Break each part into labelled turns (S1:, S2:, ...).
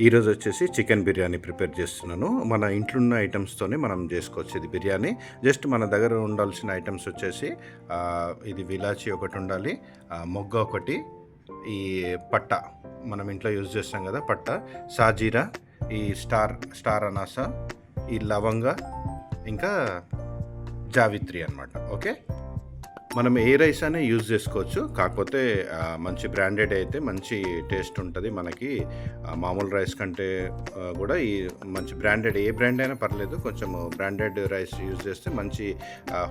S1: ఈరోజు వచ్చేసి chicken biryani prepare చేస్తున్నాను. మన ఇంట్లో ఉన్న ఐటమ్స్తోనే మనం చేసుకోవచ్చు ఇది బిర్యానీ. జస్ట్ మన దగ్గర ఉండాల్సిన ఐటమ్స్ వచ్చేసి ఇది విలాచి ఒకటి ఉండాలి మొగ్గ ఒకటి ఈ పట్ట. మనం ఇంట్లో యూజ్ చేస్తాం కదా పట్ట సాజీరా ఈ స్టార్ స్టార్ అనాస ఈ లవంగ ఇంకా జావిత్రి అన్నమాట. ఓకే? మనం ఏ రైస్ అనే యూజ్ చేసుకోవచ్చు. కాకపోతే మంచి బ్రాండెడ్ అయితే మంచి టేస్ట్ ఉంటుంది మనకి. మామూలు రైస్ కంటే కూడా ఈ మంచి బ్రాండెడ్ ఏ బ్రాండ్ అయినా పర్లేదు. కొంచెం బ్రాండెడ్ రైస్ యూజ్ చేస్తే మంచి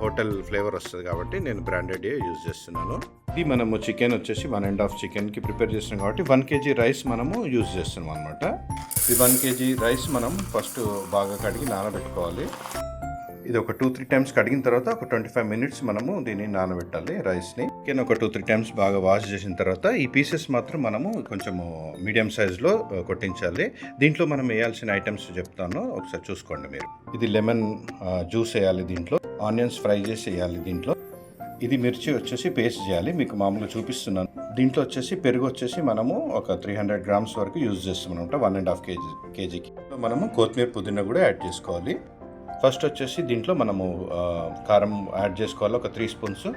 S1: హోటల్ ఫ్లేవర్ వస్తుంది కాబట్టి నేను బ్రాండెడ్ యూజ్ చేస్తున్నాను. ఇది మనము చికెన్ వచ్చేసి వన్ అండ్ హాఫ్ చికెన్కి ప్రిపేర్ చేస్తున్నాం కాబట్టి వన్ కేజీ రైస్ మనము యూజ్ చేస్తున్నాం అనమాట ఈ వన్ కేజీ రైస్ మనం ఫస్ట్ బాగా కడిగి నానబెట్టుకోవాలి. ఇది ఒక టూ త్రీ టైమ్స్ కడిగిన తర్వాత ఒక ట్వంటీ ఫైవ్ మినిట్స్ మనము దీన్ని నానబెట్టాలి రైస్ని. చికెన్ ఒక టూ త్రీ టైమ్స్ బాగా వాష్ చేసిన తర్వాత ఈ పీసెస్ మాత్రం మనము కొంచెము మీడియం సైజులో కొట్టించాలి. దీంట్లో మనం వేయాల్సిన ఐటమ్స్ చెప్తాను. ఒకసారి చూసుకోండి మీరు. ఇది లెమన్ జ్యూస్ వేయాలి దీంట్లో. ఆనియన్స్ ఫ్రై చేసి వేయాలి దీంట్లో. ఇది మిర్చి వచ్చేసి పేస్ట్ చేయాలి. మీకు మామూలుగా చూపిస్తున్నాను. దీంట్లో వచ్చేసి పెరుగు వచ్చేసి మనము ఒక త్రీ హండ్రెడ్ గ్రామ్స్ వరకు యూజ్ చేస్తున్నాం. అనమాట వన్ అండ్ హాఫ్ కేజీ కేజీకి. మనము కొత్తిమీర పుదీనా కూడా యాడ్ చేసుకోవాలి. ఫస్ట్ వచ్చేసి దీంట్లో మనము కారం యాడ్ చేసుకోవాలి ఒక త్రీ స్పూన్స్.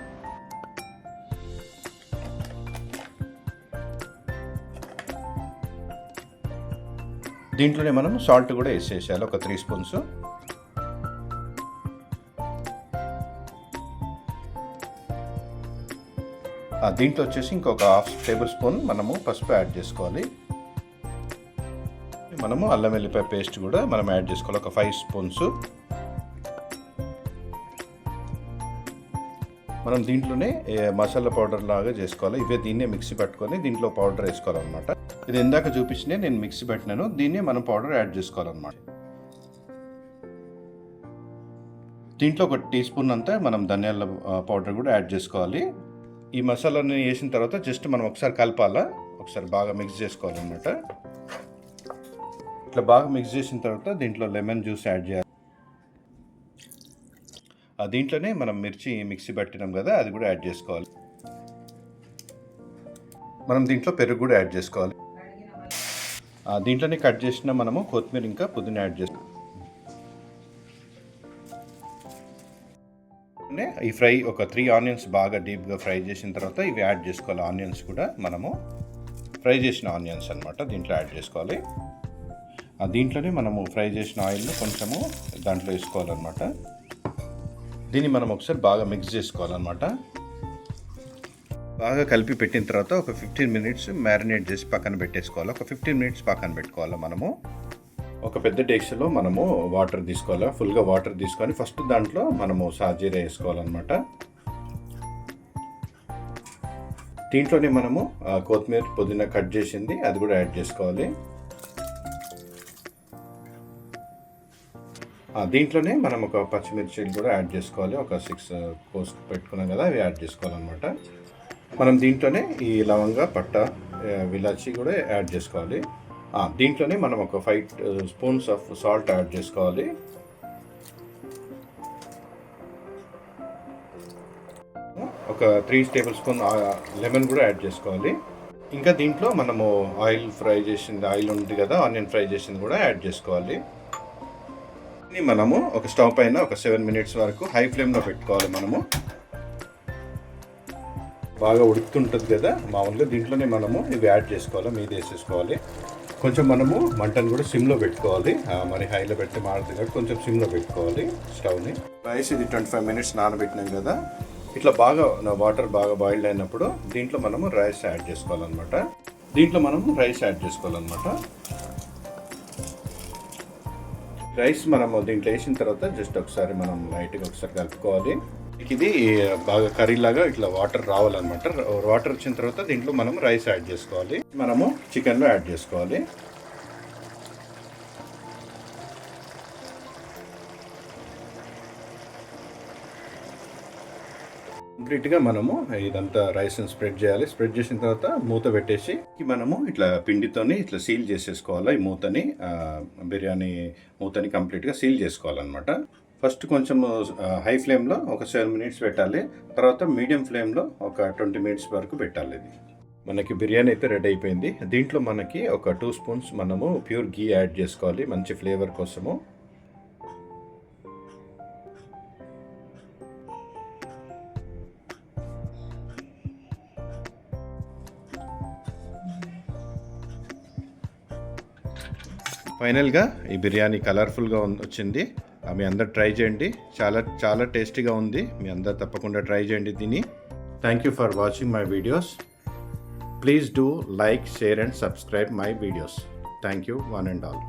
S1: దీంట్లోనే మనం సాల్ట్ కూడా వేసేసేయాలి ఒక త్రీ స్పూన్స్. దీంట్లో వచ్చేసి ఇంకొక హాఫ్ టేబుల్ స్పూన్ మనము పసుపు యాడ్ చేసుకోవాలి. మనము అల్లం వెల్లిపాయ పేస్ట్ కూడా మనం యాడ్ చేసుకోవాలి ఒక ఫైవ్ స్పూన్స్. మనం దీంట్లోనే మసాలా పౌడర్ లాగా చేసుకోవాలి. ఇవే దీన్నే మిక్సీ పట్టుకొని దీంట్లో పౌడర్ వేసుకోవాలన్నమాట. ఇది ఇందాక చూపించిన నేను మిక్సీ పెట్టినాను. దీన్నే మనం పౌడర్ యాడ్ చేసుకోవాలన్నమాట. దీంట్లో ఒక టీ స్పూన్ అంతా మనం ధనియాల పౌడర్ కూడా యాడ్ చేసుకోవాలి. ఈ మసాలాని వేసిన తర్వాత జస్ట్ మనం ఒకసారి కలపాలా? ఒకసారి బాగా మిక్స్ చేసుకోవాలన్నమాట. ఇట్లా బాగా మిక్స్ చేసిన తర్వాత దీంట్లో లెమన్ జ్యూస్ యాడ్ చేయాలి. దీంట్లోనే మనం మిర్చి మిక్సీ పెట్టినాం కదా అది కూడా యాడ్ చేసుకోవాలి. మనం దీంట్లో పెరుగు కూడా యాడ్ చేసుకోవాలి. దీంట్లోనే కట్ చేసిన మనము కొత్తిమీర ఇంకా పుదీనా యాడ్ చేసుకోవాలి ఈ ఫ్రై ఒక త్రీ ఆనియన్స్ బాగా డీప్గా ఫ్రై చేసిన తర్వాత ఇవి యాడ్ చేసుకోవాలి. ఆనియన్స్ కూడా మనము ఫ్రై చేసిన ఆనియన్స్ అనమాట దీంట్లో యాడ్ చేసుకోవాలి. ఆ దీంట్లోనే మనము ఫ్రై చేసిన ఆయిల్ను కొంచెము దాంట్లో వేసుకోవాలన్నమాట. దీన్ని మనం ఒకసారి బాగా మిక్స్ చేసుకోవాలన్నమాట. బాగా కలిపి పెట్టిన తర్వాత ఒక ఫిఫ్టీన్ మినిట్స్ మ్యారినేట్ చేసి పక్కన పెట్టేసుకోవాలి. ఒక ఫిఫ్టీన్ మినిట్స్ పక్కన పెట్టుకోవాలి మనము. ఒక పెద్ద డేక్షలో మనము వాటర్ తీసుకోవాలి. ఫుల్గా వాటర్ తీసుకొని ఫస్ట్ దాంట్లో మనము సాజీరా వేసుకోవాలన్నమాట. దీంట్లోనే మనము కొత్తిమీర పుదీనా కట్ చేసింది. అది కూడా యాడ్ చేసుకోవాలి. దీంట్లోనే మనం ఒక పచ్చిమిర్చిలు కూడా యాడ్ చేసుకోవాలి. ఒక సిక్స్ కోస్ పెట్టుకున్నాం కదా అవి యాడ్ చేసుకోవాలన్నమాట. మనం దీంట్లోనే ఈ లవంగ పట్ట విలాచి కూడా యాడ్ చేసుకోవాలి. దీంట్లోనే మనం ఒక five spoons of salt add చేసుకోవాలి. ఒక త్రీ టేబుల్ స్పూన్ లెమన్ కూడా యాడ్ చేసుకోవాలి. ఇంకా దీంట్లో మనము ఆయిల్ ఫ్రై చేసింది ఆయిల్ ఉంది కదా ఆనియన్ ఫ్రై చేసింది కూడా యాడ్ చేసుకోవాలి. దీన్ని మనము ఒక స్టవ్ పైన ఒక సెవెన్ మినిట్స్ వరకు హై ఫ్లేమ్లో పెట్టుకోవాలి మనము. బాగా ఉడుకుతుంటుంది కదా మామూలుగా దీంట్లోనే మనము ఇవి యాడ్ చేసుకోవాలి మీద వేసేసుకోవాలి. కొంచెం మనము మంటను కూడా సిమ్లో పెట్టుకోవాలి. మరి హైలో పెడితే మారుతుంది కాబట్టి కొంచెం సిమ్లో పెట్టుకోవాలి స్టవ్ని రైస్ ఇది ట్వంటీ ఫైవ్ మినిట్స్ నానబెట్టినాం కదా. ఇట్లా బాగా వాటర్ బాగా బాయిల్డ్ అయినప్పుడు దీంట్లో మనము రైస్ యాడ్ చేసుకోవాలన్నమాట. దీంట్లో మనము రైస్ యాడ్ చేసుకోవాలన్నమాట. రైస్ మనము దీంట్లో వేసిన తర్వాత జస్ట్ ఒకసారి మనం లైట్గా ఒకసారి కలుపుకోవాలి. ఇది బాగా కర్రీ లాగా ఇట్లా వాటర్ రావాలన్నమాట. వాటర్ వచ్చిన తర్వాత దీంట్లో మనం రైస్ యాడ్ చేసుకోవాలి. మనము చికెన్లో యాడ్ చేసుకోవాలి. కంప్లీట్గా మనము ఇదంతా రైస్ని స్ప్రెడ్ చేయాలి. స్ప్రెడ్ చేసిన తర్వాత మూత పెట్టేసి మనము ఇట్లా పిండితోని ఇట్లా సీల్ చేసేసుకోవాలి? ఈ మూతని బిర్యానీ మూతని కంప్లీట్గా సీల్ చేసుకోవాలన్నమాట. ఫస్ట్ కొంచెం హై ఫ్లేమ్లో ఒక సెవెన్ మినిట్స్ పెట్టాలి. తర్వాత మీడియం ఫ్లేమ్లో ఒక ట్వంటీ మినిట్స్ వరకు పెట్టాలి ఇది. మనకి బిర్యానీ అయితే రెడీ అయిపోయింది. దీంట్లో మనకి ఒక టూ స్పూన్స్ మనము ప్యూర్ గీ యాడ్ చేసుకోవాలి. మంచి ఫ్లేవర్ కోసము. ఫైనల్గా ఈ బిర్యానీ కలర్ఫుల్గా వచ్చింది. మీ అందరు ట్రై చేయండి. చాలా చాలా టేస్టీగా ఉంది. మీ అందరు తప్పకుండా ట్రై చేయండి దీన్ని thank you for watching my videos please do like share and subscribe my videos thank you one and all